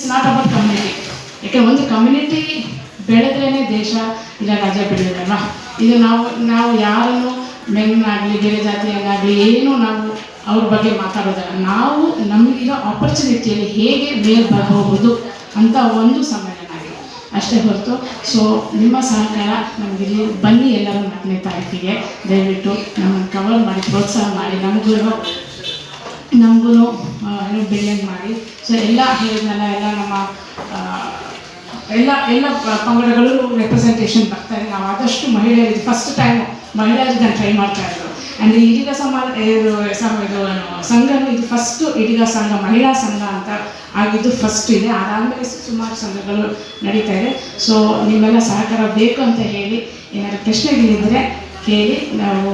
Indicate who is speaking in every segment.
Speaker 1: It's not about community ಯಾಕೆ ಒಂದು community ಬೆಳೆದ್ರೇ ದೇಶ ಇಲ್ಲ ರಾಜ್ಯ ಬೆಳೆಯೋದಲ್ಲ ಇದು ನಾವು ನಾವು ಯಾರನ್ನು ಮೆನ್ನಾಗಲಿ ಬೇರೆ ಜಾತಿಯನ್ನಾಗಲಿ, ಏನು ನಾವು ಅವ್ರ ಬಗ್ಗೆ ಮಾತಾಡೋದಲ್ಲ. ನಾವು ನಮಗಿರೋ ಆಪರ್ಚುನಿಟಿಯಲ್ಲಿ ಹೇಗೆ ಮೇಲ್ ಬರಬಹುದು ಅಂತ ಒಂದು ಸಮ್ಮೇಳನ ಆಗಿದೆ ಅಷ್ಟೇ ಹೊರತು ಸೊ ನಿಮ್ಮ ಸಹಕಾರ ನಮಗಿಲ್ಲಿ ಬನ್ನಿ ಎಲ್ಲರೂ ನಾಲ್ಕನೇ ತಾರೀಕಿಗೆ ದಯವಿಟ್ಟು ನಮ್ಮನ್ನು ಕವರ್ ಮಾಡಿ, ಪ್ರೋತ್ಸಾಹ ಮಾಡಿ, ನಮಗೂ ನಮಗೂ ಏನು ಮಾಡಿ. ಸೊ ಎಲ್ಲ ಹೇಳಿದ್ನಲ್ಲ, ಎಲ್ಲ ನಮ್ಮ ಎಲ್ಲ ಎಲ್ಲ ಪಂಗಡಗಳು ರೆಪ್ರೆಸೆಂಟೇಷನ್ ಬರ್ತಾರೆ ನಾವು ಆದಷ್ಟು ಮಹಿಳೆಯರಿಗೆ ಫಸ್ಟ್ ಟೈಮ್ ಮಹಿಳೆಯರಿಗೆ ನಾನು ಟ್ರೈ ಮಾಡ್ತಾ ಇದ್ರು ಅಂದರೆ ಈಡಿಗ ಸಮಾಜ ಇದು ಇದು ಸಂಘನೂ ಇದು ಫಸ್ಟು ಈಡಿಗ ಸಂಘ, ಮಹಿಳಾ ಸಂಘ ಅಂತ ಆಗಿದ್ದು ಫಸ್ಟ್ ಇದೆ. ಅದಾದಮೇಲೆ ಸುಮಾರು ಸಂಘಗಳು ನಡೀತಾ ಇದೆ. ಸೊ ನಿಮ್ಮೆಲ್ಲ ಸಹಕಾರ ಬೇಕು ಅಂತ ಹೇಳಿ ಏನಾದರೂ ಪ್ರಶ್ನೆಗಳಿದ್ದರೆ ಕೇಳಿ ನಾವು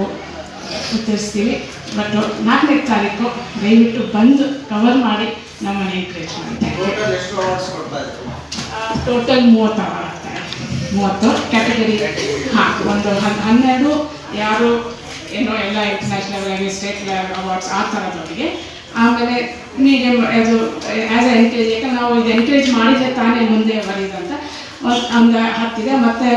Speaker 1: ಉತ್ತರಿಸ್ತೀವಿ. ಬಟ್ ನಾಲ್ಕನೇ ತಾರೀಕು ದಯವಿಟ್ಟು ಬಂದು ಕವರ್ ಮಾಡಿ ನಮ್ಮನ್ನು ಎಂಕರೇಜ್ ಮಾಡಿ
Speaker 2: ಟೋಟಲ್
Speaker 1: ಮೂವತ್ತು ಅವರ್ ಆಗ್ತಾರೆ ಮೂವತ್ತು ಕ್ಯಾಟಗರಿ ಹಾಂ ಒಂದು ಹನ್ ಹನ್ನೆರಡು ಯಾರು ಏನೋ ಎಲ್ಲ ಇಂಟರ್ನ್ಯಾಷನಲ್ ಆಗಿ ಸ್ಟೇಟ್ ಅವಾರ್ಡ್ಸ್ ಆ ಥರದವರಿಗೆ ಆಮೇಲೆ ಮೀಡಿಯಮ್ ಅದು ಆ್ಯಸ್ ಎ ಎನ್ಕರೇಜ್ ಯಾಕಂದ್ರೆ ನಾವು ಇದು ಎನ್ಕರೇಜ್ ಮಾಡಿದರೆ ತಾನೇ ಮುಂದೆ ಬರೀದಂತ. ಒಂದು ಒಂದು ಹತ್ತಿದೆ. ಮತ್ತು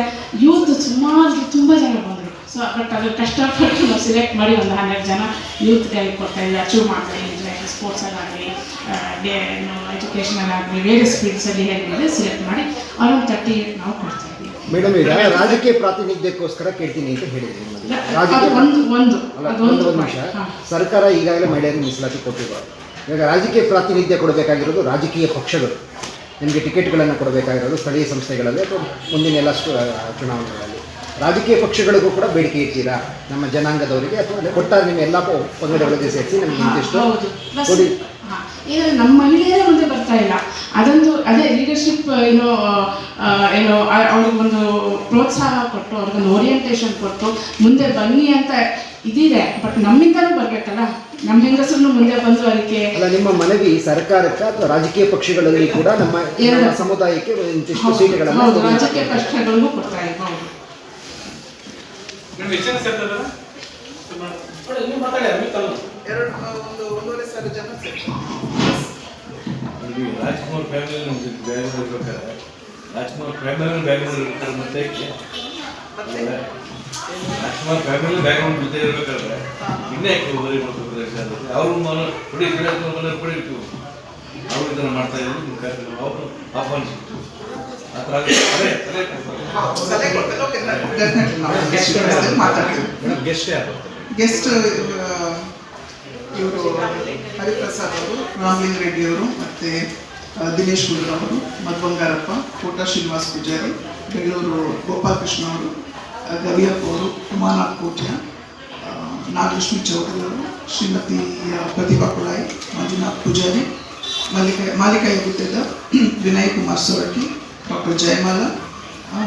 Speaker 1: ಯೂತ್ ಸುಮಾರು ತುಂಬ ಜನ ಬಂದರು. ಸೊ ಬಟ್ ಅದು ಕಷ್ಟಪಟ್ಟು ನಾವು ಸಿಲೆಕ್ಟ್ ಮಾಡಿ ಒಂದು ಹನ್ನೆರಡು ಜನ ಯೂತ್ಗೆ ಕೊಡ್ತಾ ಇದ್ದೀವಿ ಅಚೀವ್ ಮಾಡ್ತಾ ಇದ್ದೀವಿ. ಸ್ಪೋರ್ಟ್ಸಲ್ಲಾಗಲಿ ಡೇ ಎಜುಕೇಷನಲ್ ಆಗಲಿ ವೇರಿಯಸ್ ಫೀಲ್ಡ್ಸಲ್ಲಿ ಹೇಗಿದೆ ಸಿಲೆಕ್ಟ್ ಮಾಡಿ ಅರೌಂಡ್ ತರ್ಟಿ ನಾವು ಕೊಡ್ತಾ ಇದ್ದೀವಿ.
Speaker 3: ಮೇಡಮ್ ಈಗ ರಾಜಕೀಯ ಪ್ರಾತಿನಿಧ್ಯಕ್ಕೋಸ್ಕರ ಕೇಳ್ತೀನಿ ಅಂತ ಹೇಳಿದ್ರಿ. ರಾಜಕೀಯ
Speaker 1: ಒಂದು ಒಂದು
Speaker 3: ಒಂದು ನಿಮಿಷ. ಸರ್ಕಾರ ಈಗಾಗಲೇ ಮಹಿಳೆಯರಿಗೆ ಮೀಸಲಾತಿ ಕೊಟ್ಟಿದ್ದಾರೆ ಇವಾಗ ರಾಜಕೀಯ ಪ್ರಾತಿನಿಧ್ಯ ಕೊಡಬೇಕಾಗಿರೋದು ರಾಜಕೀಯ ಪಕ್ಷಗಳು. ನಿಮಗೆ ಟಿಕೆಟ್ಗಳನ್ನು ಕೊಡಬೇಕಾಗಿರೋದು ಸ್ಥಳೀಯ ಸಂಸ್ಥೆಗಳಲ್ಲಿ ಅಥವಾ ಮುಂದಿನ ಎಲ್ಲ ಚುನಾವಣೆಗಳಲ್ಲಿ. ರಾಜಕೀಯ ಪಕ್ಷಗಳಿಗೂ ಕೂಡ ಬೇಡಿಕೆ ಇರ್ತೀರಾ? ನಮ್ಮ ಜನಾಂಗದವರಿಗೆ ಅಥವಾ ಒಟ್ಟಾರೆ ನಿಮ್ಮ ಎಲ್ಲ ಪಂಗಡಗಳಿಗೆ ಸೇರಿಸಿ ನಮಗೆ ಇಂತಿಷ್ಟು ಕೊಡಿ
Speaker 1: ಇದು ನಮ್ಮ ಮಹಿಳೆಯರೇ ಮುಂದೆ ಬರ್ತಾ ಇಲ್ಲ. ಅದೊಂದು ಅದೇ ಲೀಡರ್ಶಿಪ್ ಏನು ಏನು ಅವ್ರಿಗೆ ಒಂದು ಅವ್ರಿಗೊಂದು ಪ್ರೋತ್ಸಾಹ ಕೊಟ್ಟು ಅವ್ರಿಗೊಂದು ಓರಿಯೆಂಟೇಷನ್ ಕೊಟ್ಟು ಮುಂದೆ ಬನ್ನಿ ಅಂತ ಇದಿದೆ. ಬಟ್ ನಮ್ಮಿಂದಲೂ ಬರಬೇಕಲ್ಲ? ನಮ್ಮ ಹೆಂಗಸರು ಮುಂದೆ ಬಂದು ಅದಕ್ಕೆ
Speaker 3: ಅಲ್ಲ ನಿಮ್ಮ ಮನವಿ ಸರ್ಕಾರಕ್ಕೆ ಅಥವಾ ರಾಜಕೀಯ ಪಕ್ಷಗಳಲ್ಲಿ ಕೂಡ ನಮ್ಮ ಸಮುದಾಯಕ್ಕೆ
Speaker 1: ರಾಜಕೀಯ ಪಕ್ಷಗಳಿಗೂ ಕೊಡ್ತಾ ಹೌದು. ಕೊಡಿ.
Speaker 4: ನಿಮ್ಗೆ ಎಷ್ಟು ಜನ
Speaker 2: ಎರಡು ಒಂದು ಒಂದೂವರೆ ಸಾವಿರ ಜನ
Speaker 5: ರಾಜ್ಕುಮಾರ್ ಫ್ಯಾಮಿಲಿ ನಮ್ಗೆ ಬ್ಯಾಂಗ್ಳೂರ್ ಇರ್ಬೇಕಾದ್ರೆ ರಾಜ್ಕುಮಾರ್ ಫ್ಯಾಮಿಲಿ ಬ್ಯಾಂಗ್ಳೂರ್ ಇರ್ಬೇಕಾದ್ರೆ ಮತ್ತೆ ರಾಜ್ಕುಮಾರ್ ಫ್ಯಾಮಿಲಿ ಬ್ಯಾಂಗ್ಳೂರ್ ಜೊತೆ ಇರ್ಬೇಕಾದ್ರೆ ಇನ್ನೇ ಯಾಕೆ ಬರೀ ಮಾಡ್ಬೇಕು ಅವ್ರು ಮನ ಕೊಡಿ ಮನೆ ಕೊಡಿರ್ತೀವಿ ಅವ್ರು ಇದನ್ನ ಮಾಡ್ತಾ ಇದ್ರು ನಿಮ್ಮ ಕಾರ್ಯಕ್ರಮ ಅವರು ಆಹ್ವಾನಿಸಿತ್ತು
Speaker 2: ಗೆಸ್ಟ್
Speaker 4: ಗೆಸ್ಟ್
Speaker 2: ಇವರು ಹರಿಪ್ರಸಾದ್ ಅವರು, ರಾಮಲಿಂಗ ರೆಡ್ಡಿ ಅವರು, ಮತ್ತೆ ದಿನೇಶ್ ಗುಂಡ್ರ ಅವರು ಮಧ್ವಂಗಾರಪ್ಪ ಕೋಟ ಶ್ರೀನಿವಾಸ್ ಪೂಜಾರಿ, ಬೆಂಗಳೂರು ಗೋಪಾಲಕೃಷ್ಣ ಅವರು ಗವಿಯಪ್ಪ ಅವರು ಉಮಾನಾಥ್ ಕೋಟ್ಯ ನಾಗಲಕ್ಷ್ಮಿ ಚೌಧರಿ ಅವರು, ಶ್ರೀಮತಿ ಪ್ರತಿಭಾ ಕುಳಾಯಿ, ಮಂಜುನಾಥ್ ಪೂಜಾರಿ, ಮಲ್ಲಿಕ, ಮಾಲಿಕಾಯಿ ಗುತ್ತದ ವಿನಯ್ ಕುಮಾರ್ ಸೊರಟಿ ಡಾಕ್ಟರ್ ಜಯಮಾಲ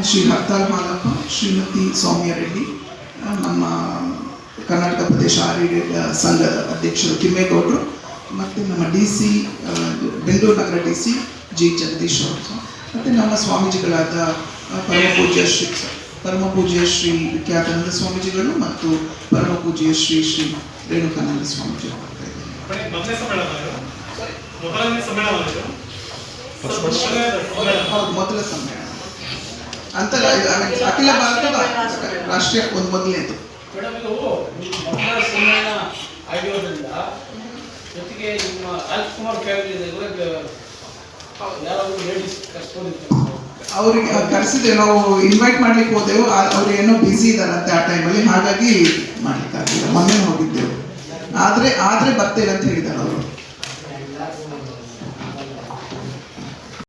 Speaker 2: ಶ್ರೀ ಹರ್ತಾಲ್ ಮಾಲಪ್ಪ ಶ್ರೀಮತಿ ಸೌಮ್ಯ ರೆಡ್ಡಿ ನಮ್ಮ ಕರ್ನಾಟಕ ಪ್ರದೇಶ ಆರೋಗ್ಯ ಸಂಘದ ಅಧ್ಯಕ್ಷರು ತಿಮ್ಮೇಗೌಡರು, ಮತ್ತು ನಮ್ಮ ಡಿ ಸಿ ಬೆಂಗಳೂರು ನಗರ ಡಿ ಸಿ ಜಿ ಜಗದೀಶ್ ಅವರು ಮತ್ತು ನಮ್ಮ ಸ್ವಾಮೀಜಿಗಳಾದ ಪರಮಪೂಜ್ಯ ಪರಮ ಪೂಜ್ಯ ಶ್ರೀ, ಪರಮ ಪೂಜ್ಯ ಶ್ರೀ ವಿಖ್ಯಾತಾನಂದ ಸ್ವಾಮೀಜಿಗಳು ಮತ್ತು ಪರಮ ಪೂಜ್ಯ ಶ್ರೀ ಶ್ರೀ ರೇಣುಕಾನಂದ ಸ್ವಾಮೀಜಿಗಳು. ಹೌದು ಮೊದಲ ಸಮ್ಮೇಳನ ಅಂತ ಅಖಿಲ ಭಾರತದ ರಾಷ್ಟ್ರೀಯ ಒಂದು ಮೊದಲನೇದು ಅವ್ರಿಗೆ ಕರೆಸಿದ್ರೆ ನಾವು ಇನ್ವೈಟ್ ಮಾಡ್ಲಿಕ್ಕೆ ಹೋದೆವು ಅವ್ರು ಏನೋ ಬ್ಯುಸಿ ಇದಾರಂತೆ ಆ ಟೈಮಲ್ಲಿ ಹಾಗಾಗಿ ಮಾಡ್ಲಿಕ್ಕಾಗಿಲ್ಲ ಮೊನ್ನೆ ಹೋಗಿದ್ದೆವು. ಆದ್ರೆ ಆದ್ರೆ ಬರ್ತೇವೆ ಅಂತ ಹೇಳಿದ್ದಾರೆ ಅವರು.